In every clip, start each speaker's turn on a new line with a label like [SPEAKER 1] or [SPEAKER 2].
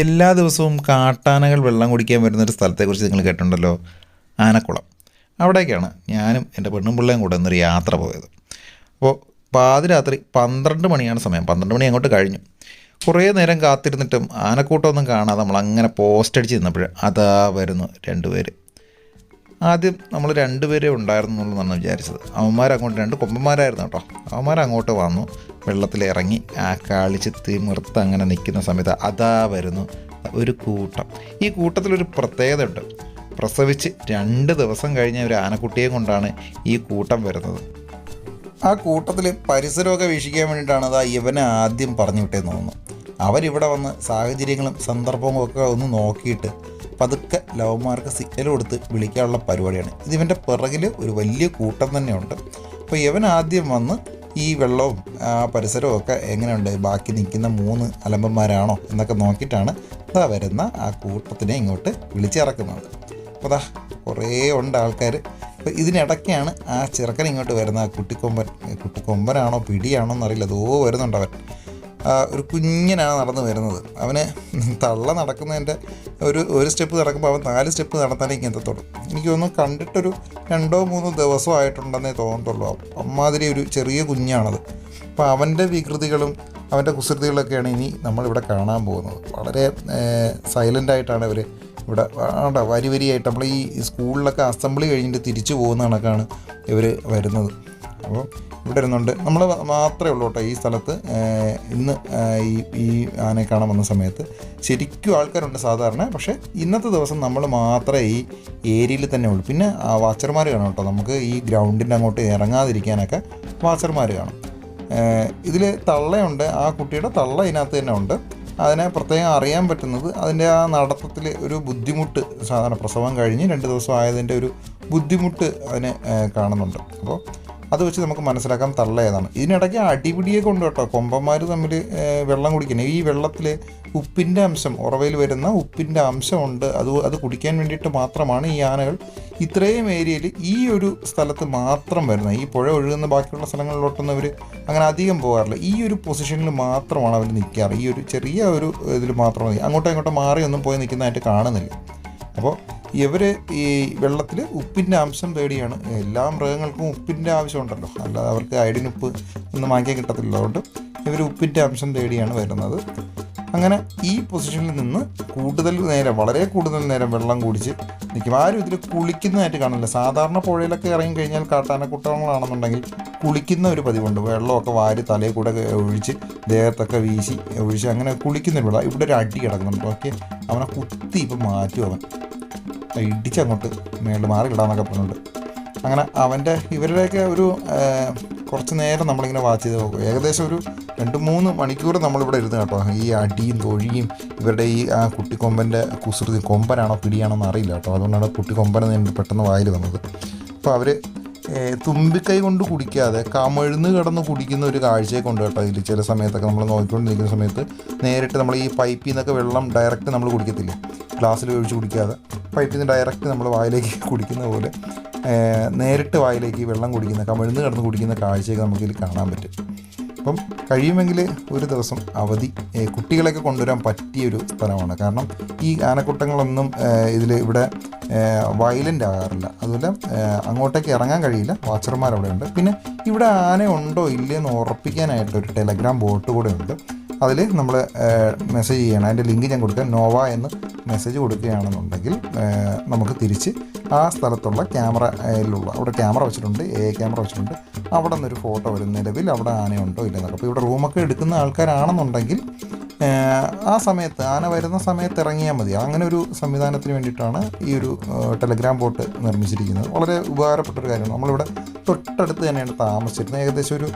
[SPEAKER 1] എല്ലാ ദിവസവും കാട്ടാനകൾ വെള്ളം കുടിക്കാൻ വരുന്നൊരു സ്ഥലത്തെക്കുറിച്ച് നിങ്ങൾ കേട്ടിട്ടുണ്ടല്ലോ? ആനക്കുളം. അവിടേക്കാണ് ഞാനും എന്റെ പെണ്ണും പിള്ളേയും കൂടെ ഒന്നൊരു യാത്ര പോയത്. അപ്പോൾ പാതിരാത്രി പന്ത്രണ്ട് മണിയാണ് സമയം. പന്ത്രണ്ട് മണി അങ്ങോട്ട് കഴിഞ്ഞു. കുറേ നേരം കാത്തിരുന്നിട്ടും ആനക്കൂട്ടമൊന്നും കാണാതെ നമ്മൾ അങ്ങനെ പോസ്റ്റ് അടിച്ച് നിന്നപ്പോൾ അതാ വരുന്നു രണ്ടുപേര്. ആദ്യം നമ്മൾ രണ്ടുപേരേ ഉണ്ടായിരുന്നു എന്നുള്ളതാണ് വിചാരിച്ചത്. അവന്മാരങ്ങോട്ട് രണ്ട് കൊമ്പന്മാരായിരുന്നു കേട്ടോ. അവന്മാരങ്ങോട്ട് വന്നു. വെള്ളത്തിൽ ഇറങ്ങി ആ കാളിച്ച് തിമിർത്ത് അങ്ങനെ നിൽക്കുന്ന സമയത്ത് അതാ വരുന്നു ഒരു കൂട്ടം. ഈ കൂട്ടത്തിലൊരു പ്രത്യേകത ഉണ്ട് പ്രസവിച്ച് രണ്ട് ദിവസം കഴിഞ്ഞ ഒരു ആനക്കുട്ടിയെ കൊണ്ടാണ് ഈ കൂട്ടം വരുന്നത്. ആ കൂട്ടത്തിൽ പരിസരമൊക്കെ വീക്ഷിക്കാൻ വേണ്ടിയിട്ടാണ് അതാ ഇവനെ ആദ്യം പറഞ്ഞു വിട്ടേന്ന് തോന്നുന്നു. അവരിവിടെ വന്ന് സാഹചര്യങ്ങളും സന്ദർഭങ്ങളും ഒക്കെ ഒന്ന് നോക്കിയിട്ട് പതുക്കെ ലവന്മാർക്ക് സിഗ്നൽ കൊടുത്ത് വിളിക്കാനുള്ള പരിപാടിയാണ്. ഇതിവന്റെ പിറകിൽ ഒരു വലിയ കൂട്ടം തന്നെയുണ്ട്. അപ്പോൾ ഇവൻ ആദ്യം വന്ന് ഈ വെള്ളവും ആ പരിസരവും ഒക്കെ എങ്ങനെയുണ്ട്? ബാക്കി നിൽക്കുന്ന മൂന്ന് അലമ്പന്മാരാണോ? എന്നൊക്കെ നോക്കിയിട്ടാണ് ഇതാ വരുന്ന ആ കൂട്ടത്തിനെ ഇങ്ങോട്ട് വിളിച്ചിറക്കുന്നത്. അപ്പോൾ അതാ കുറേ ഉണ്ട് ആൾക്കാർ അപ്പോൾ ഇതിനിടയ്ക്കാണ് ആ ചെറുക്കൻ ഇങ്ങോട്ട് വരുന്ന ആ കുട്ടിക്കൊമ്പൻ കുട്ടിക്കൊമ്പനാണോ പിടിയാണോ എന്നറിയില്ല. അതോ വരുന്നുണ്ട് അവൻ. ഒരു കുഞ്ഞനാണ് നടന്നു വരുന്നത്. അവനെ തള്ള നടക്കുന്നതിന്റെ ഒരു ഒരു സ്റ്റെപ്പ് നടക്കുമ്പോൾ അവൻ നാല് സ്റ്റെപ്പ് നടത്താനേ എത്തത്തുള്ളൂ. എനിക്ക് തോന്നുന്നു കണ്ടിട്ടൊരു രണ്ടോ മൂന്നോ ദിവസമായിട്ടുണ്ടെന്നേ തോന്നത്തുള്ളൂ. അമ്മാതിരി ഒരു ചെറിയ കുഞ്ഞാണത്. അപ്പോൾ അവന്റെ വികൃതികളും അവന്റെ കുസൃതികളൊക്കെയാണ് ഇനി നമ്മളിവിടെ കാണാൻ പോകുന്നത്. വളരെ സൈലന്റായിട്ടാണ് ഇവർ ഇവിടെ ആണ്ട വരി വരിയായിട്ട് നമ്മൾ ഈ സ്കൂളിലൊക്കെ അസംബ്ലി കഴിഞ്ഞിട്ട് തിരിച്ചു പോകുന്ന കണക്കാണ് ഇവർ വരുന്നത്. അപ്പോൾ ഇവിടെ ഇരുന്നുണ്ട് നമ്മൾ മാത്രമേ ഉള്ളൂ കേട്ടോ ഈ സ്ഥലത്ത്. ഇന്ന് ഈ ഈ ആനയെ കാണാൻ വന്ന സമയത്ത്. ശരിക്കും ആൾക്കാരുണ്ട് സാധാരണ പക്ഷേ ഇന്നത്തെ ദിവസം നമ്മൾ മാത്രമേ ഈ ഏരിയയിൽ തന്നെ ഉള്ളൂ. പിന്നെ വാച്ചർമാർ കാണും കേട്ടോ. നമുക്ക് ഈ ഗ്രൗണ്ടിന്റെ അങ്ങോട്ട് ഇറങ്ങാതിരിക്കാനൊക്കെ വാച്ചർമാർ കാണും. ഇതിൽ തള്ളയുണ്ട്. ആ കുട്ടിയുടെ തള്ള ഇതിനകത്ത് തന്നെ ഉണ്ട്. അതിനെ പ്രത്യേകം അറിയാൻ പറ്റുന്നത് അതിന്റെ ആ നടത്തത്തിൽ ഒരു ബുദ്ധിമുട്ട് സാധാരണ പ്രസവം കഴിഞ്ഞ് രണ്ട് ദിവസം ആയതിന്റെ ഒരു ബുദ്ധിമുട്ട് അതിനെ കാണുന്നുണ്ട്. അപ്പോൾ അത് വെച്ച് നമുക്ക് മനസ്സിലാക്കാൻ തള്ള ഏതാണ് ഇതിനിടയ്ക്ക് അടിപിടിയെ കൊണ്ട് കേട്ടോ. കൊമ്പന്മാർ തമ്മിൽ വെള്ളം കുടിക്കുന്നത് ഈ വെള്ളത്തിൽ ഉപ്പിന്റെ അംശം ഉറവയിൽ വരുന്ന ഉപ്പിന്റെ അംശമുണ്ട് അത് അത് കുടിക്കാൻ വേണ്ടിയിട്ട് മാത്രമാണ് ഈ ആനകൾ ഇത്രയും ഏരിയയിൽ ഈ ഒരു സ്ഥലത്ത് മാത്രം വരുന്നത്. ഈ പുഴ ഒഴുകുന്ന ബാക്കിയുള്ള സ്ഥലങ്ങളിലോട്ടൊന്നും അവർ അങ്ങനെ അധികം പോകാറില്ല. ഈ ഒരു പൊസിഷനിൽ മാത്രമാണ് അവർ നിൽക്കാറ്. ഈ ഒരു ചെറിയ ഒരു ഇതിൽ മാത്രം അങ്ങോട്ടും അങ്ങോട്ടോ മാറി ഒന്നും പോയി നിൽക്കുന്നതായിട്ട് കാണുന്നില്ല. അപ്പോൾ ഇവർ ഈ വെള്ളത്തിൽ ഉപ്പിന്റെ അംശം തേടിയാണ് എല്ലാ മൃഗങ്ങൾക്കും ഉപ്പിന്റെ ആവശ്യമുണ്ടല്ലോ. അല്ലാതെ അവർക്ക് അയഡിൻ ഉപ്പ് ഒന്നും വാങ്ങിക്കാൻ കിട്ടത്തില്ല അതുകൊണ്ട് ഇവർ ഉപ്പിന്റെ അംശം തേടിയാണ് വരുന്നത്. അങ്ങനെ ഈ പൊസിഷനിൽ നിന്ന് കൂടുതൽ നേരം വളരെ കൂടുതൽ നേരം വെള്ളം കുടിച്ച് നിൽക്കും ആരും ഇതിൽ കുളിക്കുന്നതായിട്ട് കാണില്ല സാധാരണ പുഴയിലൊക്കെ ഇറങ്ങി കഴിഞ്ഞാൽ കാട്ടാനക്കുട്ടങ്ങളാണെന്നുണ്ടെങ്കിൽ കുളിക്കുന്ന ഒരു പതിവുണ്ട്. വെള്ളമൊക്കെ വാരി തലയിൽ കൂടെ ഒഴിച്ച് ദേഹത്തൊക്കെ വീശി ഒഴിച്ച് അങ്ങനെ കുളിക്കുന്ന വെള്ളം. ഇവിടെ ഒരു അടി കിടക്കുന്നുണ്ട്. ഓക്കെ. അവനെ കുത്തി ഇപ്പം മാറ്റും അവൻ. ഇടിച്ചങ്ങോട്ട് മേളിൽ മാറി ഇടാന്നൊക്കെ പറഞ്ഞിട്ടുണ്ട് അങ്ങനെ അവന്റെ ഇവരുടെയൊക്കെ ഒരു കുറച്ച് നേരം നമ്മളിങ്ങനെ വാച്ച് ചെയ്ത് നോക്കും. ഏകദേശം ഒരു രണ്ട് മൂന്ന് മണിക്കൂർ നമ്മളിവിടെ ഇരുന്ന് കേട്ടോ. ഈ അടിയും തൊഴിയും ഇവരുടെ ഈ ആ കുട്ടിക്കൊമ്പന്റെ കുസൃതി കൊമ്പനാണോ പിടിയാണോ എന്ന് അറിയില്ല കേട്ടോ. അതുകൊണ്ടാണ് കുട്ടിക്കൊമ്പനെന്ന് എനിക്ക് പെട്ടെന്ന് വായിൽ വന്നത്. അപ്പോൾ അവർ തുമ്പിക്കൈ കൊണ്ട് കുടിക്കാതെ കമഴ്ന്ന് കിടന്ന് കുടിക്കുന്ന ഒരു കാഴ്ചയെ കൊണ്ട് കേട്ടോ ഇതിൽ ചില സമയത്തൊക്കെ നമ്മൾ നോക്കിക്കൊണ്ടിരിക്കുന്ന സമയത്ത് നേരിട്ട് നമ്മൾ ഈ പൈപ്പിൽ നിന്നൊക്കെ വെള്ളം ഡയറക്റ്റ് നമ്മൾ കുടിക്കത്തില്ല? ഗ്ലാസ്സിൽ ഒഴിച്ച് കുടിക്കാതെ. പൈപ്പിൽ നിന്ന് ഡയറക്റ്റ് നമ്മൾ വായിലേക്ക് കുടിക്കുന്ന പോലെ നേരിട്ട് വായിലേക്ക് വെള്ളം കുടിക്കുന്ന കമിഴ്ന്ന് കിടന്ന് കുടിക്കുന്ന കാഴ്ചയൊക്കെ നമുക്കിതിൽ കാണാൻ പറ്റും. അപ്പം കഴിയുമെങ്കിൽ ഒരു ദിവസം അവധി കുട്ടികളെയൊക്കെ കൊണ്ടുവരാൻ പറ്റിയൊരു സ്ഥലമാണ്. കാരണം ഈ ആനക്കൂട്ടങ്ങളൊന്നും ഇതിൽ ഇവിടെ വയലന്റ് ആകാറില്ല. അതുപോലെ അങ്ങോട്ടേക്ക് ഇറങ്ങാൻ കഴിയില്ല. വാച്ചർമാർ അവിടെ ഉണ്ട്. പിന്നെ ഇവിടെ ആന ഉണ്ടോ ഇല്ലയെന്ന് ഉറപ്പിക്കാനായിട്ട് ഒരു ടെലഗ്രാം ബോട്ട് കൂടെ ഉണ്ട്. അതിൽ നമ്മൾ മെസ്സേജ് ചെയ്യണം. അതിന്റെ ലിങ്ക് ഞാൻ കൊടുക്കാം. നോവ എന്ന് മെസ്സേജ് കൊടുക്കുകയാണെന്നുണ്ടെങ്കിൽ നമുക്ക് തിരിച്ച് ആ സ്ഥലത്തുള്ള ക്യാമറയിലുള്ള അവിടെ ക്യാമറ വെച്ചിട്ടുണ്ട് എ ക്യാമറ വെച്ചിട്ടുണ്ട്. അവിടെ നിന്നൊരു ഫോട്ടോ വരും. നിലവിൽ അവിടെ ആനയുണ്ടോ ഇല്ലെന്നൊക്കെ. അപ്പോൾ ഇവിടെ റൂമൊക്കെ എടുക്കുന്ന ആൾക്കാരാണെന്നുണ്ടെങ്കിൽ ആ സമയത്ത് ആന വരുന്ന സമയത്ത് ഇറങ്ങിയാൽ മതി. അങ്ങനെ ഒരു സംവിധാനത്തിന് വേണ്ടിയിട്ടാണ് ഈ ഒരു ടെലഗ്രാം ബോട്ട് നിർമ്മിച്ചിരിക്കുന്നത്. വളരെ ഉപകാരപ്പെട്ട ഒരു കാര്യമാണ്. നമ്മളിവിടെ തൊട്ടടുത്ത് തന്നെയാണ് താമസിച്ചിരുന്നത്. ഏകദേശം ഒരു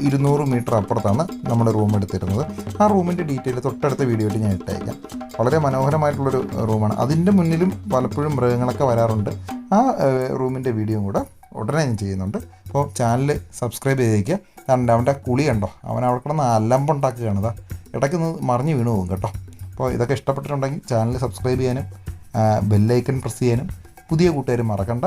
[SPEAKER 1] ഇരുന്നൂറ് മീറ്റർ അപ്പുറത്താണ് നമ്മുടെ റൂം എടുത്തിരുന്നത്. ആ റൂമിന്റെ ഡീറ്റെയിൽ തൊട്ടടുത്ത വീഡിയോയിൽ ഞാൻ ഇട്ടേക്കാം. വളരെ മനോഹരമായിട്ടുള്ളൊരു റൂമാണ്. അതിന്റെ മുന്നിലും പലപ്പോഴും മൃഗങ്ങളൊക്കെ വരാറുണ്ട്. ആ റൂമിന്റെ വീഡിയോയും കൂടെ ഉടനെ ഞാൻ ചെയ്യുന്നുണ്ട്. അപ്പോൾ ചാനൽ സബ്സ്ക്രൈബ് ചെയ്തേക്കുക കാരണം അവന്റെ കുളി കണ്ടോ? അവൻ അവിടെ കിടന്ന് അലമ്പുണ്ടാക്കുകയാണ്. ഇതാ ഇടയ്ക്ക് ഒന്ന് മറിഞ്ഞ് വീണു പോകും കേട്ടോ. അപ്പോൾ ഇതൊക്കെ ഇഷ്ടപ്പെട്ടിട്ടുണ്ടെങ്കിൽ ചാനൽ സബ്സ്ക്രൈബ് ചെയ്യാനും ബെല്ലൈക്കൺ പ്രസ് ചെയ്യാനും പുതിയ കൂട്ടുകാരും മറക്കണ്ട.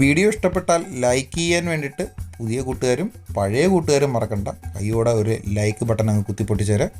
[SPEAKER 1] വീഡിയോ ഇഷ്ടപ്പെട്ടാൽ ലൈക്ക് ചെയ്യാൻ വേണ്ടിയിട്ട് പുതിയ കൂട്ടുകാരും പഴയ കൂട്ടുകാരും മറക്കണ്ട. കൈയോടെ ഒരു ലൈക്ക് ബട്ടൺ അങ്ങ് കുത്തിപ്പൊട്ടിച്ചേരാം.